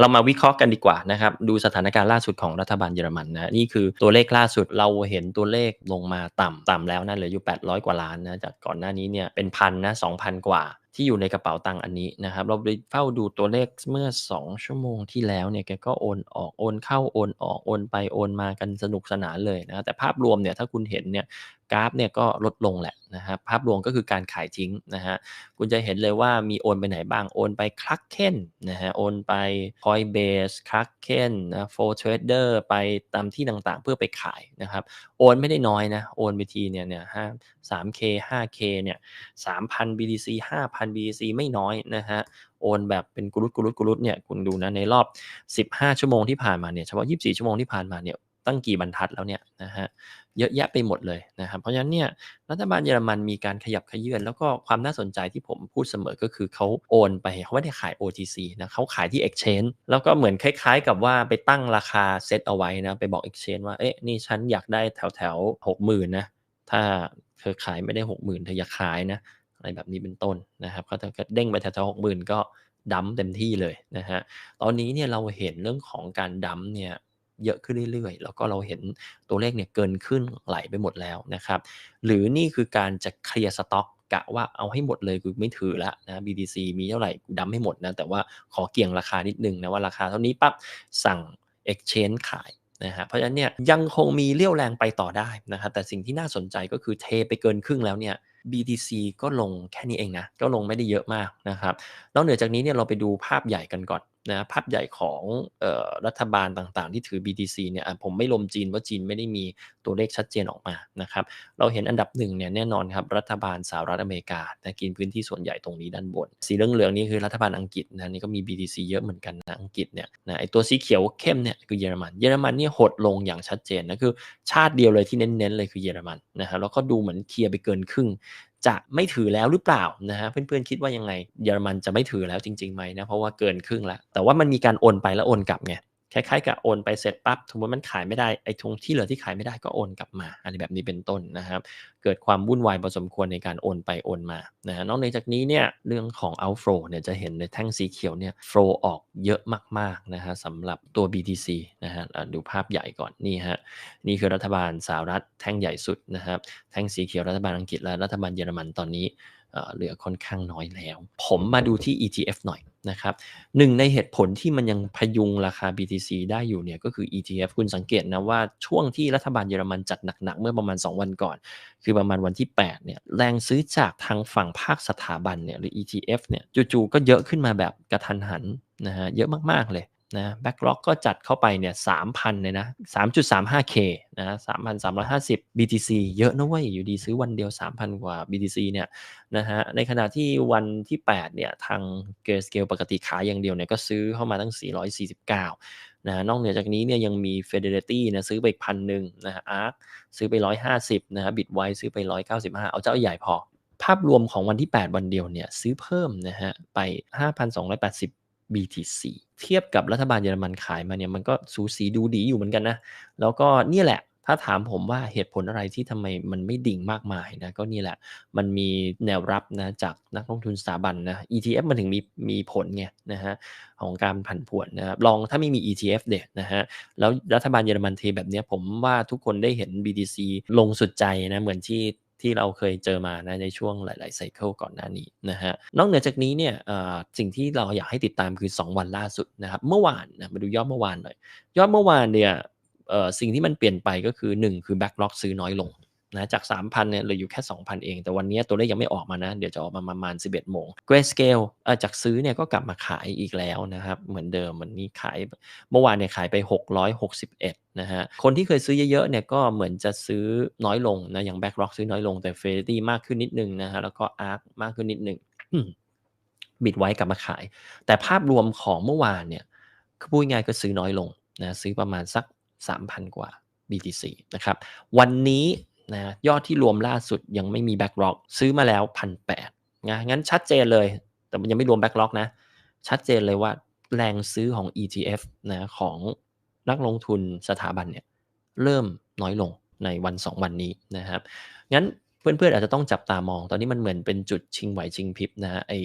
เรามาวิเคราะห์กันดีกว่านะครับดูสถานการณ์ล่าสุดของรัฐบาลเยอรมันนะนี่คือตัวเลขล่าสุดเราเห็นตัวเลขลงมาต่ำต่ำแล้วนะเหลืออยู่ 800 กว่าล้านนะจากก่อนหน้านี้เนี่ยเป็นพันนะ2,000 กว่า ที่อยู่ในกระเป๋าตังค์อันนี้นะครับ เราไปเฝ้าดูตัวเลขเมื่อ 2 ชั่วโมงที่แล้วเนี่ยแกก็โอนออกโอนเข้าโอนออกโอนไปโอนมากันสนุกสนานเลยนะแต่ภาพรวมเนี่ยถ้าคุณเห็นเนี่ยกราฟเนี่ยก็ลดลงแหละนะครับภาพรวมก็คือการขายทิ้งนะฮะคุณจะเห็นเลยว่ามีโอนไปไหนบ้างโอนไปคลักเคนนะฮะโอนไป Coinbase คลักเคนนะโฟร์เทรดเดอร์ไปตามที่ต่างๆ เพื่อไปขายนะครับโอนไม่ได้น้อยนะโอนไปทีเนี่ยเนี่ยห้าสามเคห้าเคเนี่ยสามพัน BTC ห้าพัน BTC ไม่น้อยนะฮะ โอนแบบเป็นกุลุตกุลุตกุลุตเนี่ยคุณดูนะในรอบ 15 ชั่วโมงที่ผ่านมาเนี่ยเฉพาะ 24 ชั่วโมงที่ผ่านมาเนี่ยตั้งกี่บรรทัดแล้วเนี่ยนะฮะเยอะแยะไปหมดเลยนะครับ เพราะฉะนั้นเนี่ยรัฐบาลเยอรมันมีการขยับขยื่นแล้วก็ความน่าสนใจที่ผมพูดเสมอก็คือเขาโอนไปเขาไม่ได้ขาย OTC นะเขาขายที่ Exchange แล้วก็เหมือนคล้ายๆ กับว่าไปตั้งราคาเซตเอาไว้นะไปบอก Exchange ว่าเอ๊ะนี่ฉันอยากได้แถวแถวหกหมื่นนะถ้าเธอขายไม่ได้หกหมื่นเธออยากขายนะ อะไรแบบนี้เป็นต้นนะครับก็จะเด้งไปแถวๆหกหมื่นก็ดัมเต็มที่เลยนะฮะตอนนี้เนี่ยเราเห็นเรื่องของการดัมเนี่ยเยอะขึ้นเรื่อยๆ แล้วก็เราเห็นตัวเลขเนี่ยเกินขึ้นไหลไปหมดแล้วนะครับ หรือนี่คือการจะเคลียร์สต็อกกะว่าเอาให้หมดเลยกูไม่ถือแล้วนะ BTC มีเท่าไหร่กูดัมให้หมดนะ แต่ว่าขอเกี่ยงราคานิดนึงนะว่าราคาเท่านี้ปั๊บสั่ง exchange ขายนะฮะเพราะฉะนั้นเนี่ยยังคงมีเลี้ยวแรงไปต่อได้นะครับแต่สิ่งที่น่าสนใจก็คือเทไปเกินครึ่งแล้วเนี่ย BTC ก็ลงแค่นี้เองนะ ก็ลงไม่ได้เยอะมากนะครับ นอกเหนือจากนี้เนี่ยเราไปดูภาพใหญ่กันก่อน นะภาพใหญ่ของออรัฐบาลต่างๆ ที่ถือ BTC เนี่ยผมไม่ลมจีนว่าจีนไม่ได้มีตัวเลขชัดเจนออกมานะครับเราเห็นอันดับหนึ่งเนี่ยแน่นอนครับรัฐบาลสหรัฐอเมริกานะกินพื้นที่ส่วนใหญ่ตรงนี้ด้านบน สีเหลืองๆนี่คือรัฐบาลอังกฤษนะนี่ก็มี BTC เยอะเหมือนกันนะอังกฤษเนี่ยนะไอตัวสีเขียวเข้มเนี่ยคือเยอรมันเยอรมันนี่หดลงอย่างชัดเจนนะคือชาติเดียวเลยที่เน้นๆเลยคือเยอรมันนะฮะแล้วก็ดูเหมือนเคลียร์ไปเกินครึ่ง จะไม่ถือแล้วหรือเปล่านะฮะเพื่อนๆคิดว่ายังไง เยอรมันจะไม่ถือแล้วจริงๆไหมนะเพราะว่าเกินครึ่งแล้วแต่ว่ามันมีการโอนไปแล้วโอนกลับไง คล้ายๆกับโอนไปเสร็จปั๊บสมมติมันขายไม่ได้ไอ้ทงที่เหลือที่ขายไม่ได้ก็โอนกลับมาอะไรแบบนี้เป็นต้นนะครับ เกิดความวุ่นวายพอสมควรในการโอนไปโอนมานะฮะนอกจากนี้เนี่ยเรื่องของ outflow เนี่ยจะเห็นในแท่งสีเขียวเนี่ย flow ออกเยอะมากๆนะฮะสำหรับตัว BTC นะฮะดูภาพใหญ่ก่อนนี่ฮะนี่คือรัฐบาลสหรัฐแท่งใหญ่สุดนะครับแท่งสีเขียวรัฐบาลอังกฤษและรัฐบาลเยอรมันตอนนี้เหลือค่อนข้างน้อยแล้ว ผมมาดูที่ ETF หน่อย นะครับหนึ่งในเหตุผลที่มันยังพยุงราคา BTC ได้อยู่เนี่ยก็คือ ETF คุณสังเกตนะว่าช่วงที่รัฐบาลเยอรมันจัดหนักๆ เมื่อประมาณ 2 วันก่อน คือประมาณวันที่ 8 เนี่ยแรงซื้อจากทางฝั่งภาคสถาบันเนี่ยหรือ ETF เนี่ยจู่ๆก็เยอะขึ้นมาแบบกระทันหันนะฮะเยอะมากๆเลย นะแบ็กล็อกก็จัดเข้าไปเนี่ยสามพันเลยนะสามจุดสามห้าเคนะสามพันสามร้อยห้าสิบ BTC เยอะนะเว้ย อยู่ดีซื้อวันเดียวสามพันกว่า BTC เนี่ยนะฮะในขณะที่วันที่แปดเนี่ยทางเกรสเกลปกติขายอย่างเดียวเนี่ยก็ซื้อเข้ามาตั้งสี่ร้อยสี่สิบเก้านะนอกเหนือจากนี้เนี่ยยังมี Fidelity นะซื้อไปอีกพันหนึ่งนะฮะอาร์คซื้อไปร้อยห้าสิบนะฮะบิตไวซื้อไปร้อยเก้าสิบห้าเอาเจ้าใหญ่พอ ภาพรวมของวันที่ 8 วันเดียวเนี่ยซื้อเพิ่มนะฮะไป 5,280 BTC เทียบกับรัฐบาลเยอรมันขายมาเนี่ยมันก็สูสีดูดีอยู่เหมือนกันนะ แล้วก็นี่แหละถ้าถามผมว่าเหตุผลอะไรที่ทำไมมันไม่ดิ่งมากมายนะก็นี่แหละ มันมีแนวรับนะจากนักลงทุนสถาบันนะ ETF มันถึงมีมีผลไงนะฮะของการผันผวนนะครับลองถ้าไม่มี ETF เด็ดนะฮะแล้วรัฐบาลเยอรมันเทแบบนี้ผมว่าทุกคนได้เห็น BTC ลงสุดใจนะเหมือนที่ ที่เราเคยเจอมานะในช่วงหลายๆไซเคิลก่อนหน้านี้นะฮะนอกเหนือจากนี้เนี่ยสิ่งที่เราอยากให้ติดตามคือ 2 วันล่าสุดนะครับเมื่อวานนะมาดูยอดเมื่อวานหน่อยยอดเมื่อวานเนี่ยสิ่งที่มันเปลี่ยนไปก็คือ 1 คือแบ็กล็อกซื้อน้อยลง นะจาก 3,000เนี่ยเหลืออยู่แค่ 2,000 เอง แต่วันนี้ตัวเลขยังไม่ออกมานะ เดี๋ยวจะออกมาประมาณ 11โมง Grayscale จากซื้อเนี่ยก็กลับมาขายอีกแล้วนะครับ เหมือนเดิมวันนี้ขายเมื่อวานเนี่ยขายไป 661 นะฮะ คนที่เคยซื้อเยอะๆเนี่ยก็เหมือนจะซื้อน้อยลงนะอย่าง Backrock ซื้อน้อยลงแต่ f i d e l i t y มากขึ้นนิดนึงนะฮะแล้วก็ Arc มากขึ้นนิดนึงบิดไว้กลับมาขาย แต่ภาพรวมของเมื่อวานเนี่ยคือพูดง่ายก็ซื้อน้อยลงนะซื้อประมาณสัก 3,000 กว่า BTC นะครับวันนี้ นะยอดที่รวมล่าสุดยังไม่มีแบ็กล็อกซื้อมาแล้วพันแปดนะงั้นชัดเจนเลย แต่มันยังไม่รวมแบ็กล็อกนะ ชัดเจนเลยว่าแรงซื้อของ ETF นะของนักลงทุนสถาบันเนี่ยเริ่มน้อยลงในวัน 2 วันนี้นะครับงั้นเพื่อนๆอาจจะต้องจับตามอง ตอนนี้มันเหมือนเป็นจุดชิงไหวชิงพริบนะไอ้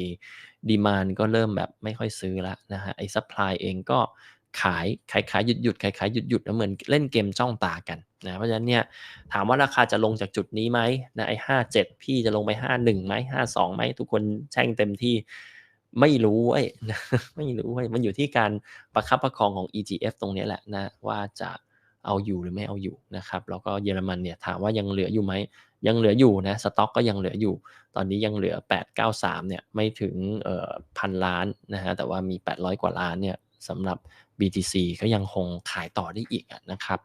demand ก็เริ่มแบบไม่ค่อยซื้อแล้วนะครับไอ้ supply เองก็ ขายขายๆหยุดๆขายๆหยุดๆแล้วเหมือนเล่นเกมจ้องตากันนะเพราะฉะนั้นเนี่ยถามว่าราคาจะลงจากจุดนี้ไหมนะไอ้57พี่จะลงไป51ไหม52ไหมทุกคนแช่งเต็มที่ไม่รู้เว้ยไม่รู้เว้ยมันอยู่ที่การประคับประคองของ EGF ตรงนี้แหละนะว่าจะเอาอยู่หรือไม่เอาอยู่นะครับแล้วก็เยอรมันเนี่ยถามว่ายังเหลืออยู่ไหมยังเหลืออยู่นะสต็อกก็ยังเหลืออยู่ ตอนนี้ยังเหลือ 893เนี่ยไม่ถึงพันล้านนะฮะแต่ว่ามี 800 กว่าล้านเนี่ยสำหรับ BTC ก็ยังคงขายต่อได้อีกนะครับ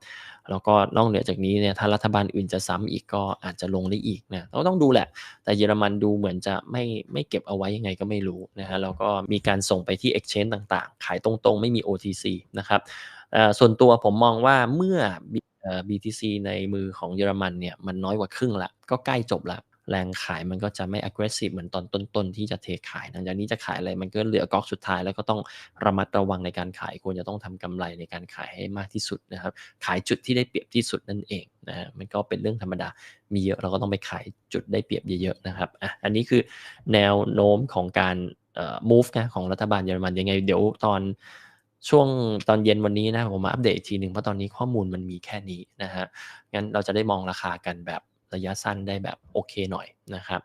แล้วก็นอกเหนือจากนี้เนี่ยถ้ารัฐบาลอื่นจะซ้ำอีกก็อาจจะลงได้อีกนะเราต้องดูแหละ แต่เยอรมันดูเหมือนจะไม่ไม่เก็บเอาไว้ยังไงก็ไม่รู้นะฮะแล้วก็มีการส่งไปที่ Exchange ต่างๆ ขายตรงๆ ไม่มี OTC นะครับส่วนตัวผมมองว่าเมื่อเอ่อ BTC ในมือของเยอรมันเนี่ยมันน้อยกว่าครึ่งละก็ใกล้จบละ แรงขายมันก็จะไม่ aggressive เหมือนตอนต้นๆที่จะเทขายหลังจากนี้จะขายอะไรมันก็เหลือก๊อกสุดท้ายแล้วก็ต้องระมัดระวังในการขายควรจะต้องทำกำไรในการขายให้มากที่สุดนะครับ ขายจุดที่ได้เปรียบที่สุดนั่นเองนะฮะมันก็เป็นเรื่องธรรมดามีเยอะเราก็ต้องไปขายจุดได้เปรียบเยอะๆนะครับอะอันนี้คือแนวโน้มของการ move นะของรัฐบาลเยอรมันยังไง เดี๋ยวตอนช่วงตอนเย็นวันนี้นะผมมาอัปเดตอีกทีหนึ่งเพราะตอนนี้ข้อมูลมันมีแค่นี้นะฮะงั้นเราจะได้มองราคากันแบบ ระยะสั้นได้แบบโอเคหน่อยนะครับ